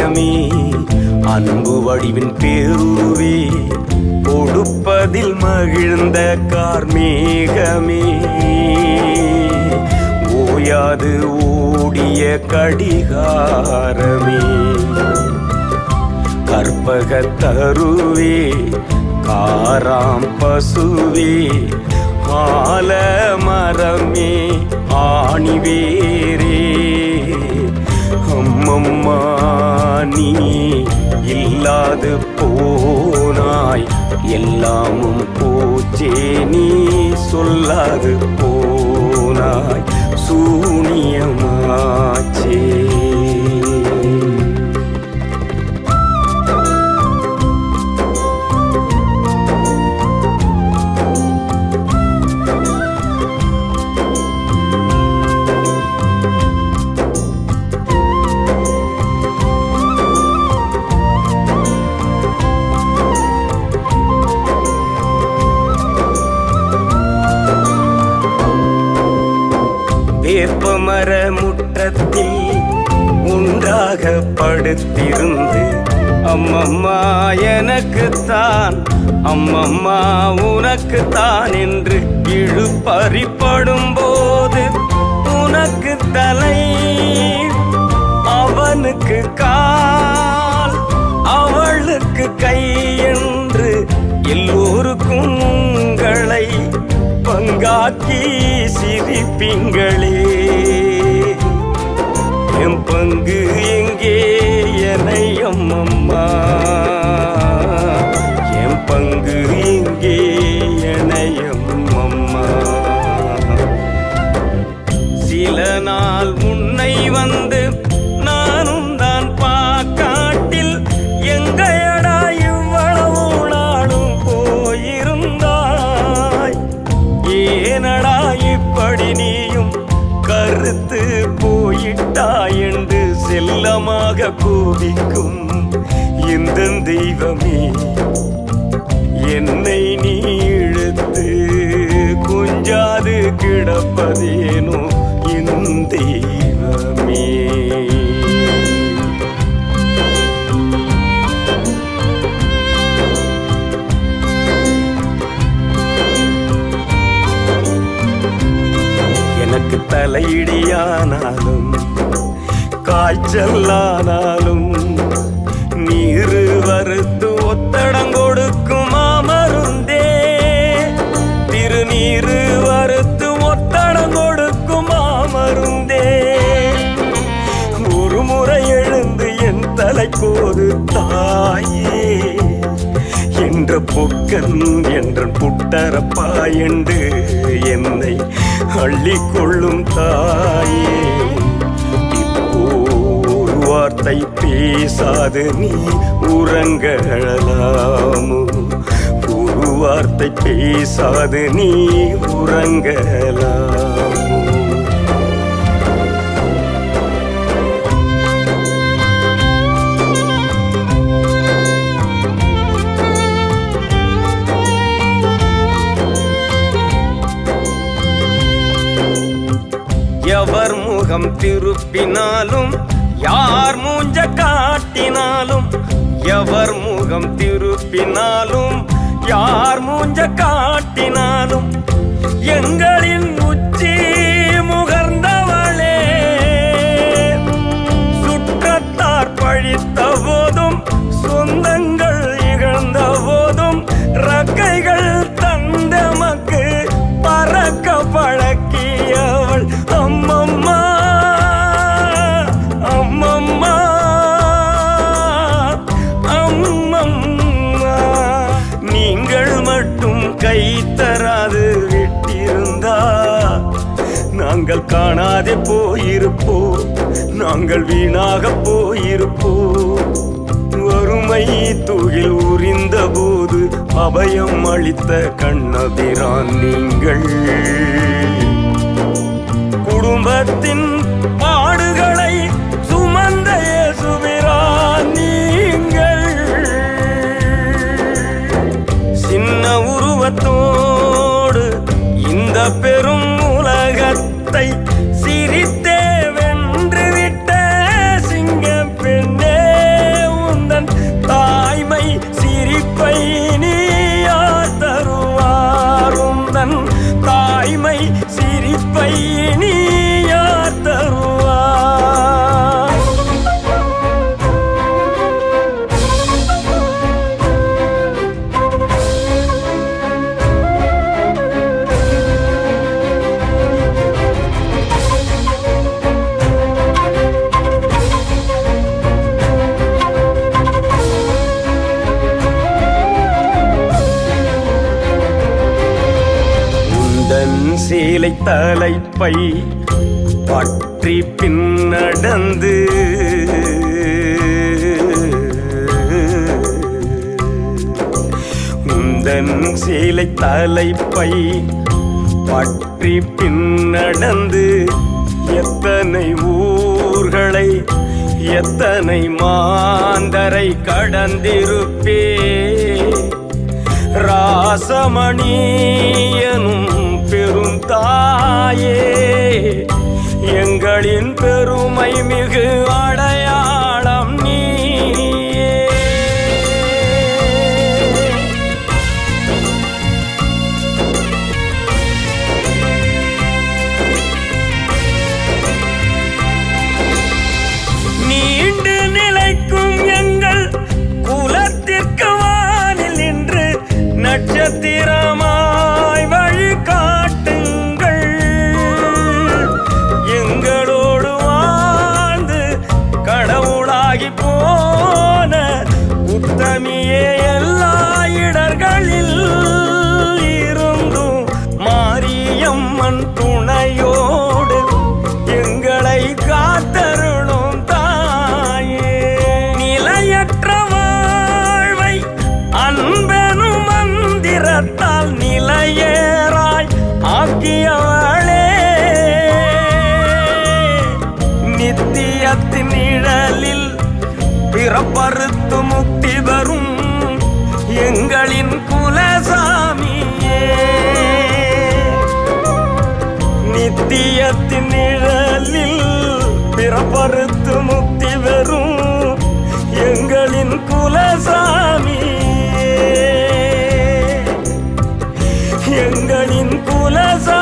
இதயமே அன்பு வடிவின் பேருருவே கொடுப்பதில் மகிழ்ந்த கார்மேகமே. ஓயாது ஓடிய கடிகாரமே. கற்பக தருவே காராம் பசுவே ஆல மரமே ஆணிவேரே. அம்மம்மா நீ இல்லாது போனாய். எல்லாமும் போச்சே நீ சொல்லாது போனாய். சூனியமாச்சே வேப்பமர முற்றத்தில் உண்டாக படுத்திருந்து அம்மம்மா எனக்குத்தான் அம்மம்மா உனக்குத்தான் என்று இழுப்பறிப்படும் போது உனக்கு தலை அவனுக்கு கால் அவளுக்கு கை காக்கி சிரிப்பீங்களே. என் பங்கு எங்கே என்னை அம்மம்மா. என் பங்கு மறுத்து போயிட்டாய் என்று செல்லமாக கோபிக்கும் இந்த தெய்வமே. என்னை நீ இழுத்து குஞ்சாது கிடப்பதேனோ? என் எனக்கு தலையிடியானாலும் காய்ச்சலானாலும் நீரு வறுத்து ஒத்தடம் கொடுக்கும் மருந்தே? திருநீரு வறுத்து ஒத்தடம் கொடுக்கும் மருந்தே? ஒரு முறை எழுந்து என் தலைக்கோது போது தாயே பொக்கன் என்ற புட்டரப்பாயண்டு என்னை அள்ளிக்கொள்ளும் தாயே. இப்போ ஒரு வார்த்தை பேசாது நீ உறங்கலாமோ ஒரு வார்த்தை பேசாது நீ உறங்கலாம் முகம் திருப்பினாலும் யார் மூஞ்ச காட்டினாலும் எவர் முகம் திருப்பினாலும் யார் மூஞ்ச காட்டினாலும் எங்களின் உச்சி முகர்ந்தவளே. சுற்றத்தார் பழித்த கை தராது விட்டிருந்தா. நாங்கள் காணாதே போயிருப்போம் நாங்கள் வீணாக போயிருப்போம் வறுமை தூகில் உரிந்த போது அபயம் அளித்த கண்ணபிரான் நீங்கள். குடும்பத்தின் பெரும் உலகத்தை சிரித்தே வென்று விட்ட சிங்க பெண்ணே உந்தன் தாய்மை சிரிப்பை நீயா தருவார். தாய்மை சிரிப்பை தலைப்பை பற்றி பின்னடந்து உந்தன் சீலை தலைப்பை பற்றி பின்னடந்து எத்தனை ஊர்களை எத்தனை மாந்தரை கடந்திருப்பே? ராசமணியனும் பெரும் தாயே எங்களின் பெருமை மிகு அடை பருத்து முக்தி வரும் எங்களின் குலசாமியே. நித்தியத்தின் நிழலில் பிறப்பறுத்து முக்தி வரும் எங்களின் குலசாமி எங்களின் குலசாமி